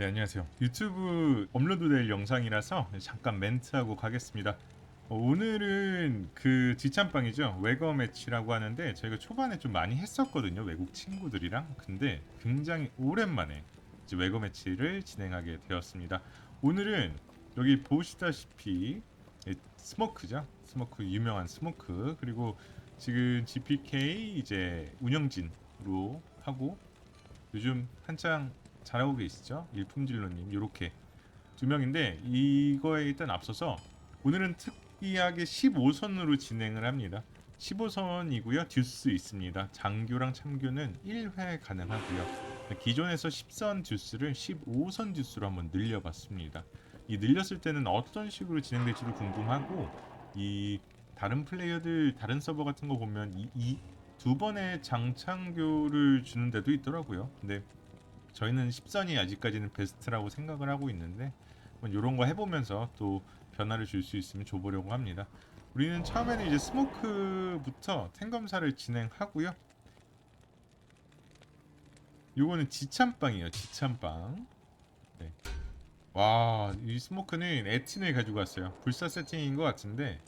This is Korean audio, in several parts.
네 안녕하세요. 유튜브 업로드될 영상이라서 잠깐 멘트하고 가겠습니다. 어, 오늘은 그 지참방이죠. 외거 매치라고 하는데 저희가 초반에 좀 많이 했었거든요. 외국 친구들이랑. 근데 굉장히 오랜만에 이제 외거 매치를 진행하게 되었습니다. 오늘은 여기 보시다시피 이 스모크죠? 스모크 유명한 스모크. 그리고 지금 GPK 이제 운영진으로 하고 요즘 한창 잘하고 계시죠? 일품진로님 요렇게 두 명인데 이거에 일단 앞서서 오늘은 특이하게 15선으로 진행을 합니다. 15선이고요. 듀스 있습니다. 장교랑 참교는 1회 가능하고요. 기존에서 10선 듀스를 15선 듀스로 한번 늘려봤습니다. 이 늘렸을 때는 어떤 식으로 진행될지도 궁금하고 이 다른 플레이어들 다른 서버 같은 거 보면 이, 이두 번의 장창교를 주는 데도 있더라고요. 근데 저희는 10선이 아직까지는 베스트라고 생각을 하고 있는데 이런 거 해보면서 또 변화를 줄 수 있으면 줘보려고 합니다. 우리는 처음에는 이제 스모크부터 탱검사를 진행하고요. 요거는 지참빵이에요. 지참빵. 네. 와, 이 스모크는 에틴을 가지고 왔어요. 불사 세팅인 것 같은데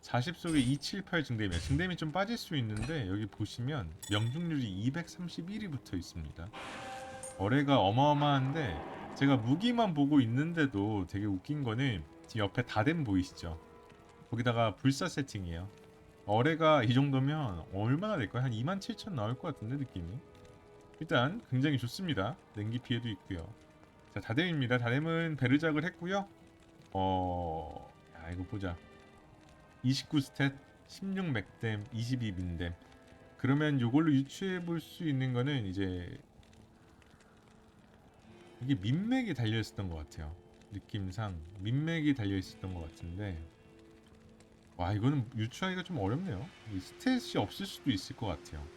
40 속에 278 증대면 증대면 좀 빠질 수 있는데 여기 보시면 명중률이 231이 붙어 있습니다. 어뢰가 어마어마한데 제가 무기만 보고 있는데도 되게 웃긴 거는 뒤 옆에 다댐 보이시죠? 거기다가 불사 세팅이에요. 어뢰가 이 정도면 얼마나 될까요? 한 27,000 나올 것 같은데 느낌이. 일단 굉장히 좋습니다. 냉기 피해도 있고요. 자 다댐입니다. 다댐은 베르작을 했고요. 어... 야 이거 보자. 29 스탯, 16 맥댐, 22 민댐. 그러면 요걸로 유추해 볼 수 있는 거는 이제 이게 민맥이 달려 있었던 것 같아요. 느낌상 민맥이 달려 있었던 것 같은데 와 이거는 유추하기가 좀 어렵네요. 이 스탯이 없을 수도 있을 것 같아요.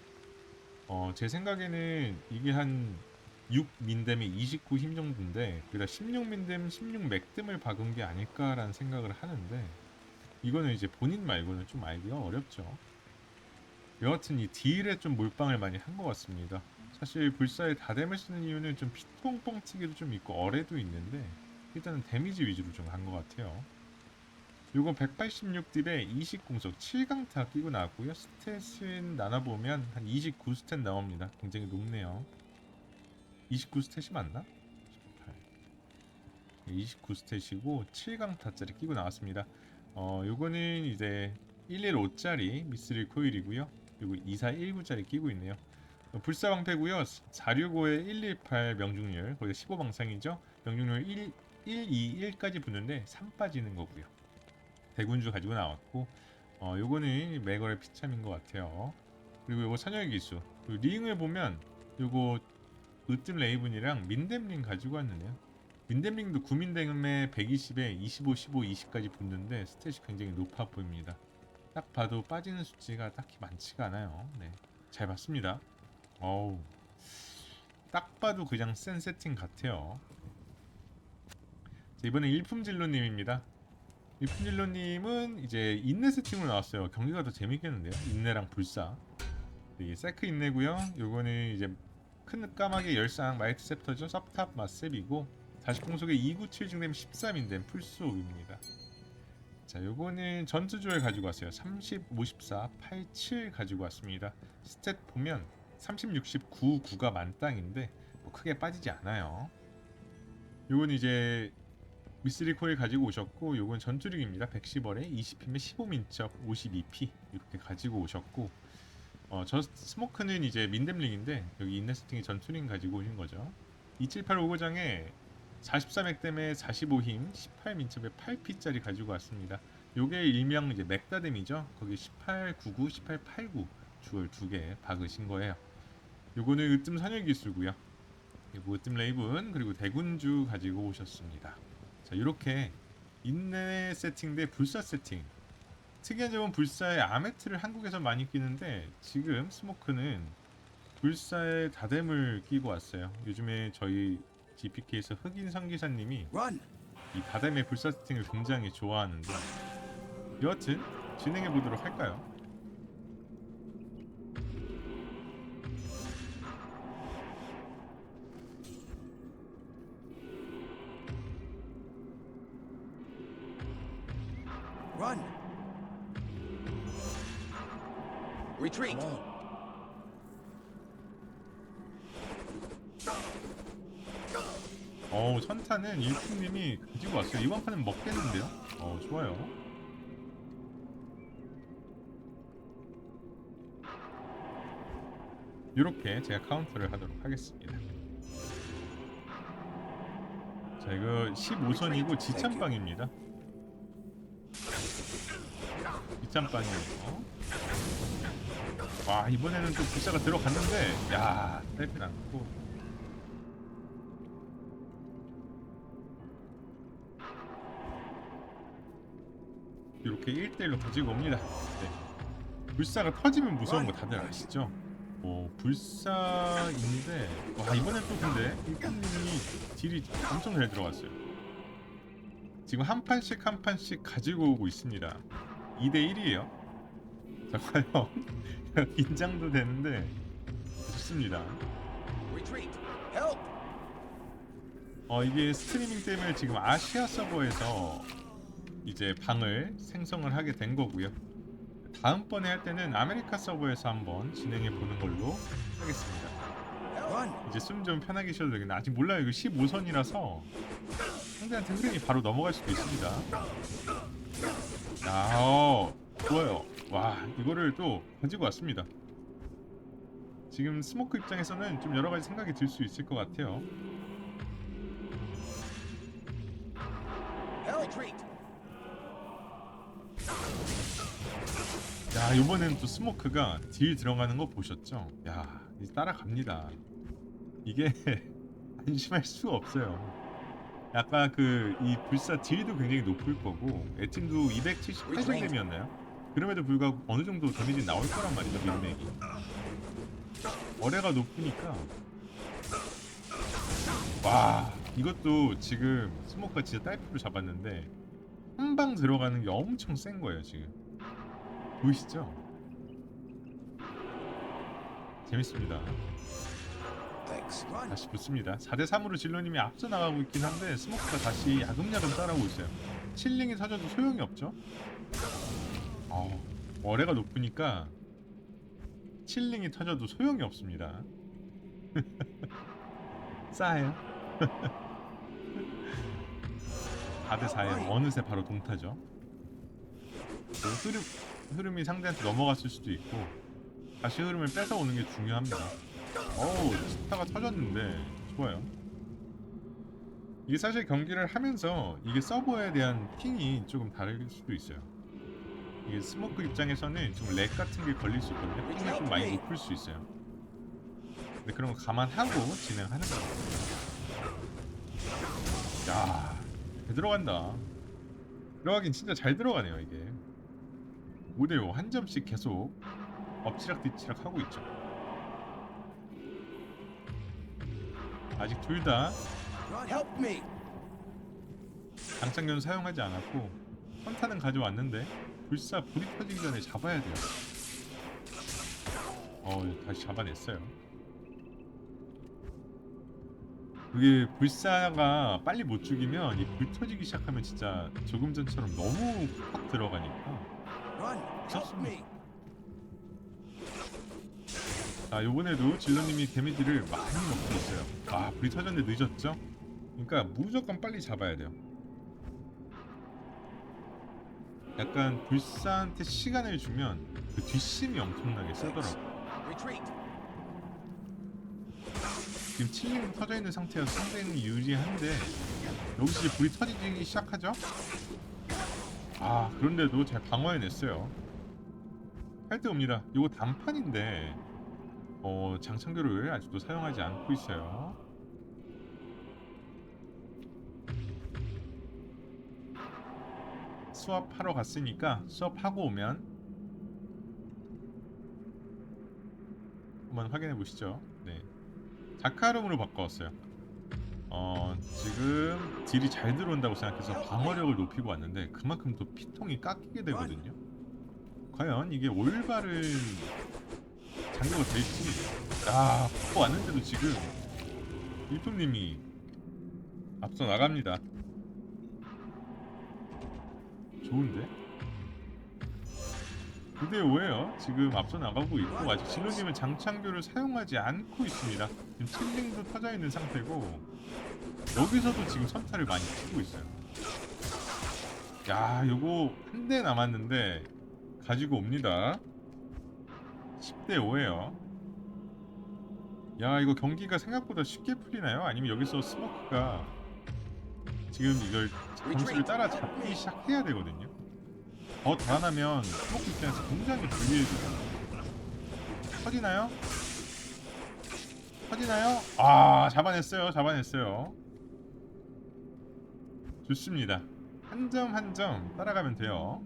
어 제 생각에는 이게 한 6 민댐에 29힘 정도인데 그다 16 민댐, 16 맥댐을 박은 게 아닐까라는 생각을 하는데 이거는 이제 본인 말고는 좀 알기가 어렵죠. 여하튼 이 딜에 좀 몰빵을 많이 한 것 같습니다. 사실 불사에 다댐을 쓰는 이유는 좀 피똥뽕 튀기도 좀 있고 어뢰도 있는데 일단은 데미지 위주로 좀한것 같아요. 요건 186딜에 20 공속 7강타 끼고 나왔고요. 스탯은 나눠보면 한 29 스탯 나옵니다. 굉장히 높네요. 29 스탯이 맞나? 29 스탯이고 7강타짜리 끼고 나왔습니다. 어, 요거는 이제 115짜리 미스릴 코일이고요. 그리고 2419짜리 끼고 있네요. 불사방패고요. 465에 118 명중률, 거기 15방상이죠. 명중률 1, 121까지 붙는데 3 빠지는 거고요. 대군주 가지고 나왔고, 어, 요거는 매거의 피참인 것 같아요. 그리고 요거 선열 기수. 링을 보면 요거 으뜸 레이븐이랑 민댐링 가지고 왔는데요. 민댐링도 구민댐에 120에 25, 15, 20까지 붙는데 스탯이 굉장히 높아 보입니다. 딱 봐도 빠지는 수치가 딱히 많지가 않아요. 네, 잘 봤습니다. 어우, 딱 봐도 그냥 센 세팅 같아요. 자, 이번엔 일품진로님입니다. 일품진로님은 이제 인내 세팅으로 나왔어요. 경기가 더 재밌겠는데요. 인내랑 불사. 이 세크 인내고요. 요거는 이제 큰 까마귀 열상 마이트 셉터죠. 섭탑 마셉이고 40공속에 297 증되면 13인데 풀수입니다. 자, 요거는 전투조에 가지고 왔어요. 30, 54, 87 가지고 왔습니다. 스탯 보면 30, 60, 9, 9가 만땅인데 뭐 크게 빠지지 않아요. 요건 이제 미스리 코일 가지고 오셨고 요건 전투력입니다. 110월에 20피면 15민첩 52피 이렇게 가지고 오셨고 어, 저 스모크는 이제 민댐링인데 여기 인네스팅이 전투링 가지고 오신 거죠. 278 오고장에 43액 때문에 45힘 18민첩에 8피짜리 가지고 왔습니다. 요게 일명 이제 맥다댐이죠. 거기 1899, 1889 주얼 두 개 박으신 거예요. 요거는 으뜸 선열 기수고요. 그리고 으뜸 레이븐 그리고 대군주 가지고 오셨습니다. 자 이렇게 인내 세팅 대 불사 세팅 특이한 점은 불사의 아메트를 한국에서 많이 끼는데 지금 스모크는 불사의 다댐을 끼고 왔어요. 요즘에 저희 GPK에서 흑인 상기사님이 Run! 이 다댐의 불사 세팅을 굉장히 좋아하는데 여하튼 진행해 보도록 할까요? Run. Retreat. 어우 천타는 일품님이 가지고 왔어요. 이번 판은 먹겠는데요? 어 좋아요. 이렇게 제가 카운터를 하도록 하겠습니다. 자 이거 15선이고 지참빵입니다. 지참빵이에요. 와 이번에는 또 불사가 들어갔는데 야 딸피 않고 이렇게 1대1로 가지고 옵니다. 네. 불사가 터지면 무서운 거 다들 아시죠? 어, 불사인데 와 이번엔 또 근데 일꾼님이 딜이 엄청 잘 들어갔어요. 지금 한 판씩 한 판씩 가지고 오고 있습니다. 2대 1이에요. 자 과연 긴장도 되는데 좋습니다. 어 이게 스트리밍 때문에 지금 아시아 서버에서 이제 방을 생성을 하게 된 거고요. 다음번에 할 때는 아메리카 서버에서 한번 진행해 보는 걸로 하겠습니다. 이제 숨 좀 편하게 쉬어도 되겠네. 아직 몰라요. 이거 15선이라서 상대한테 흐름이 바로 넘어갈 수도 있습니다. 야, 어, 좋아요. 와, 이거를 또 가지고 왔습니다. 지금 스모크 입장에서는 좀 여러 가지 생각이 들 수 있을 것 같아요. 야 이번엔 또 스모크가 딜 들어가는 거 보셨죠? 야 이제 따라갑니다. 이게 안심할 수가 없어요. 약간 그 이 불사 딜도 굉장히 높을 거고 애팀도 278점이었나요? 그럼에도 불구하고 어느 정도 데미지 나올 거란 말이죠 민맥이. 어뢰가 높으니까 와 이것도 지금 스모크가 진짜 딸피로 잡았는데 한 방 들어가는 게 엄청 센 거예요 지금. 보이시죠? 재밌습니다. 다시 붙습니다. 4대 3으로 진로님이 앞서 나가고 있긴 한데 스모크가 다시 야금야금 따라오고 있어요. 칠링이 터져도 소용이 없죠? 어, 어뢰가 높으니까 칠링이 터져도 소용이 없습니다. 싸요. 4대 4에 어느새 바로 동타죠. 그 흐름, 흐름이 상대한테 넘어갔을 수도 있고 다시 흐름을 뺏어오는 게 중요합니다. 어우 스타가 터졌는데 좋아요. 이게 사실 경기를 하면서 이게 서버에 대한 핑이 조금 다를 수도 있어요. 이게 스모크 입장에서는 좀 렉 같은 게 걸릴 수 있거든요. 핑이 좀 많이 높을 수 있어요. 근데 그런 거 감안하고 진행하는 거예요. 야, 잘 들어간다. 들어가긴 진짜 잘 들어가네요 이게. 5대5 한 점씩 계속 엎치락뒤치락 하고 있죠. 아직 둘 다. 장착견 사용하지 않았고 선타는 가져왔는데 불사 불이 터지기 전에 잡아야 돼요. 어 다시 잡아냈어요. 그게 불사가 빨리 못 죽이면 이 불 터지기 시작하면 진짜 조금 전처럼 너무 확 들어가니까 me. 자 요번에도 질러님이 데미지를 많이 넣고 있어요 아 불이 터졌는데 늦었죠? 그러니까 무조건 빨리 잡아야 돼요 약간 불사한테 시간을 주면 그 뒷심이 엄청나게 세더라고. 지금 칠링 터져 있는 상태여서 상당히 유리한데 여기서 이제 불이 터지기 시작하죠? 아 그런데도 잘 방어해냈어요 할 때 옵니다 이거 단판인데 어 장창교를 아직도 사용하지 않고 있어요 수업하러 갔으니까 수업하고 오면 한번 확인해 보시죠 네 자카름으로 바꿔왔어요. 어 지금 딜이 잘 들어온다고 생각해서 방어력을 높이고 왔는데 그만큼 또 피통이 깎이게 되거든요. 과연 이게 올바른 장교가 될지 아 바꿔 왔는데도 지금 일품님이 앞서 나갑니다. 좋은데? 9대 5예요. 지금 앞서 나가고 있고 아직 진로님은 장창교를 사용하지 않고 있습니다. 지금 칠링도 터져 있는 상태고 여기서도 지금 선타를 많이 치고 있어요. 야, 요거 한 대 남았는데 가지고 옵니다. 10대 5예요. 야, 이거 경기가 생각보다 쉽게 풀리나요? 아니면 여기서 스모크가 지금 이걸 점수를 따라 잡기 시작해야 되거든요. 더 달아나면 스모크 입장에서 굉장히 불리해져요. 터지나요? 터지나요? 아, 잡아냈어요. 잡아냈어요. 좋습니다. 한 점 한 점 따라가면 돼요.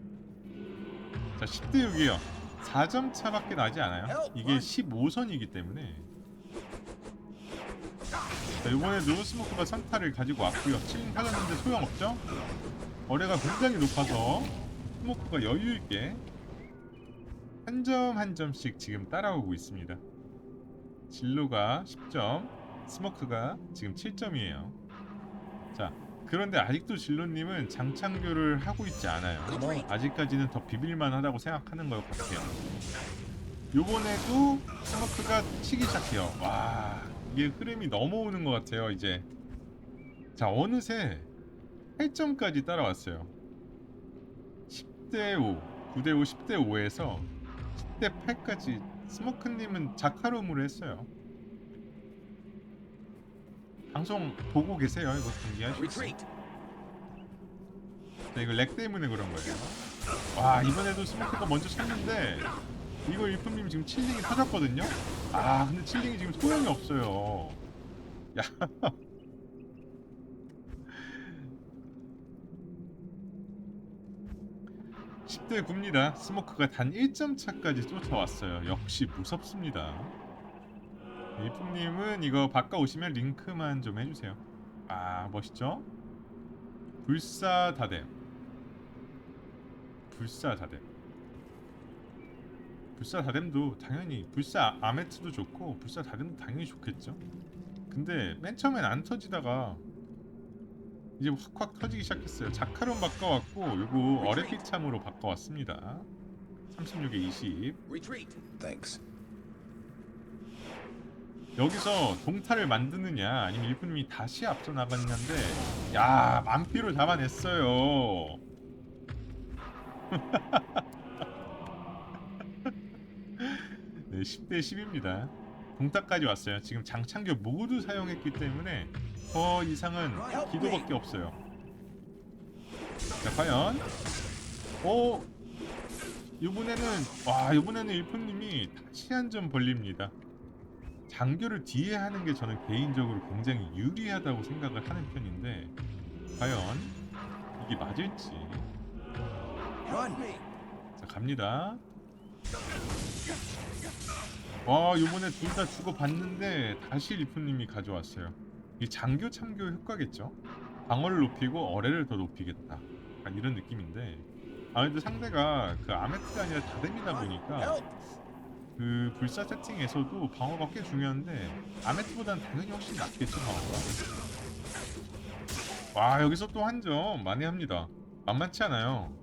자, 10대 6이에요. 4점 차밖에 나지 않아요. 이게 15선이기 때문에. 자, 이번에도 스모크가 선타를 가지고 왔고요. 칠링 하려는데 소용없죠? 거래가 굉장히 높아서 스모크가 여유 있게 한 점 한 점씩 지금 따라오고 있습니다. 진로가 10점, 스모크가 지금 7점이에요. 자, 그런데 아직도 진로님은 장창교를 하고 있지 않아요. 아직까지는 더 비빌만하다고 생각하는 것 같아요. 요번에도 스모크가 치기 시작해요. 와, 이게 흐름이 넘어오는 것 같아요. 이제 자 어느새 8점까지 따라왔어요. 10대 5, 9대 5, 10대 5에서 10대 8까지 스모크님은 자카롬으로 했어요. 방송 보고 계세요? 이거 Retreat. 네, 이거 렉 때문에 그런 거예요. 와 이번에도 스모크가 먼저 쳤는데 이거 일품님 지금 칠링이 터졌거든요. 아 근데 칠링이 지금 소용이 없어요. 야. (10대 9입니다) 스모크가 단 1점 차까지 쫓아왔어요 역시 무섭습니다 일품님은 이거 바꿔오시면 링크만 좀 해주세요. 아 멋있죠? 불사다댐 불사다댐 불사다댐도 당연히 불사 아메트도 좋고 불사다댐도 당연히 좋겠죠? 근데 맨 처음엔 안 터지다가 이제 확확 터지기 시작했어요. 자카론 바꿔왔고 요거 어레픽 참으로 바꿔왔습니다. 36에 20 Retreat. Thanks. 여기서 동타를 만드느냐 아니면 일꾼님이 다시 앞서 나갔는데 야 만피로 잡아냈어요. 네 10대 10입니다. 동타까지 왔어요. 지금 장창교 모두 사용했기 때문에 더 이상은 기도밖에 없어요. 자 과연? 오 이번에는 와 이번에는 일꾼님이 다시 한 점 벌립니다 장교를 뒤에 하는 게 저는 개인적으로 굉장히 유리하다고 생각을 하는 편인데 과연 이게 맞을지. 자 갑니다 와 요번에 둘다 받는데 다시 리프님이 가져왔어요 이 장교 참교 효과겠죠 방어를 높이고 어뢰를 더 높이겠다 이런 느낌인데 아무래도 상대가 그 아메트가 아니라 다뎀이다 보니까. 그 불사 세팅에서도 방어가 꽤 중요한데 아메트보다는 당연히 훨씬 낫겠죠 방어가. 와 여기서 또 한 점 만회합니다. 만만치 않아요.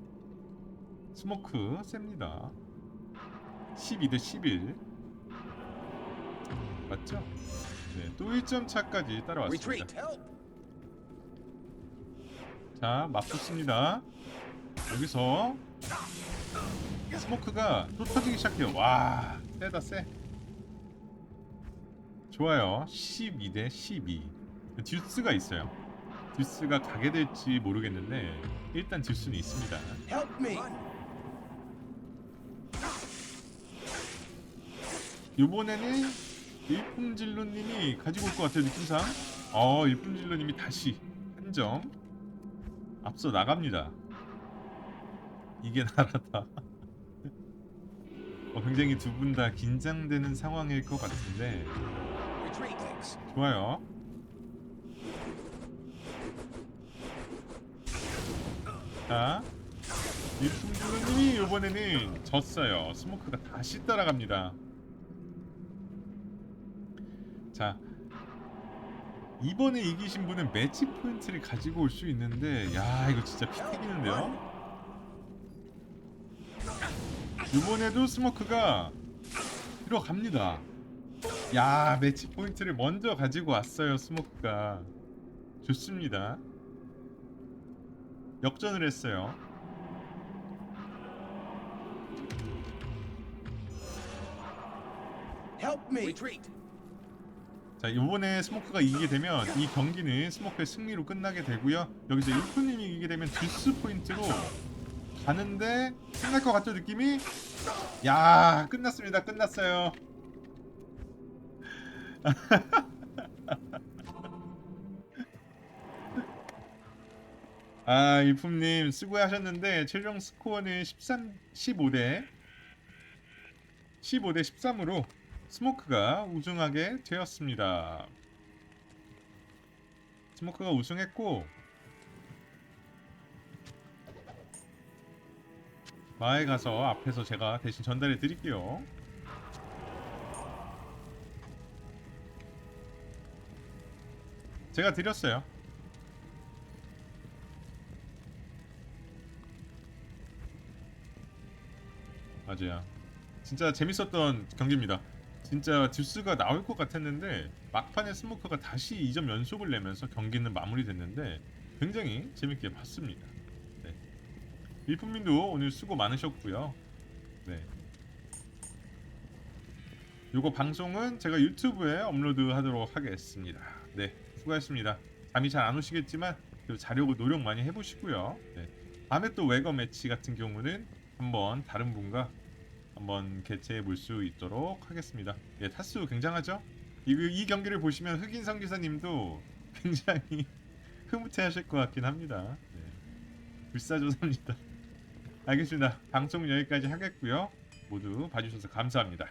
스모크 셉니다. 12대 11 맞죠? 네, 또 1점 차까지 따라왔습니다. 자 맞붙습니다. 여기서 스모크가 또 터지기 시작해요. 와 세다 세. 좋아요. 12 대 12 듀스가 있어요. 듀스가 가게 될지 모르겠는데 일단 듀스는 있습니다. Help me. 이번에는 일품진로님이 가지고 올 것 같아요 느낌상. 어 일품진로님이 다시 한 점 앞서 나갑니다. 이게 나라다 어, 굉장히 두 분 다 긴장되는 상황일 것 같은데. 좋아요. 자 일품진로님이 이번에는 졌어요. 스모크가 다시 따라갑니다. 자 이번에 이기신 분은 매치 포인트를 가지고 올 수 있는데 야 이거 진짜 피 튀기는데요 이번에도 스모크가 들어갑니다. 야 매치 포인트를 먼저 가지고 왔어요 스모크가 좋습니다. 역전을 했어요. Help me. Retreat. 자 이번에 스모크가 이기게 되면 이 경기는 스모크의 승리로 끝나게 되고요. 여기서 일프님이 이기게 되면 듀스 포인트로 가는데 끝날 것 같죠 느낌이? 야 끝났습니다. 끝났어요. 아 일품님 수고하셨는데 최종 스코어는 13, 15대 15대 13으로 스모크가 우승하게 되었습니다. 스모크가 우승했고 마에 가서 앞에서 제가 대신 전달해 드릴게요. 제가 드렸어요. 맞아요. 진짜 재밌었던 경기입니다. 진짜 듀스가 나올 것 같았는데 막판에 스모커가 다시 2점 연속을 내면서 경기는 마무리됐는데 굉장히 재밌게 봤습니다. 네. 일품민도 오늘 수고 많으셨고요. 네. 요거 방송은 제가 유튜브에 업로드하도록 하겠습니다. 네, 수고하셨습니다. 잠이 잘 안 오시겠지만 자려고 노력 많이 해보시고요. 네. 다음에 또 웨거 매치 같은 경우는 한번 다른 분과 한번 개최해 볼 수 있도록 하겠습니다. 예, 타수 굉장하죠? 이, 이 경기를 보시면 흑인성 기사님도 굉장히 흐뭇해하실 것 같긴 합니다. 네. 불사조사입니다. 알겠습니다. 방송 여기까지 하겠고요. 모두 봐주셔서 감사합니다.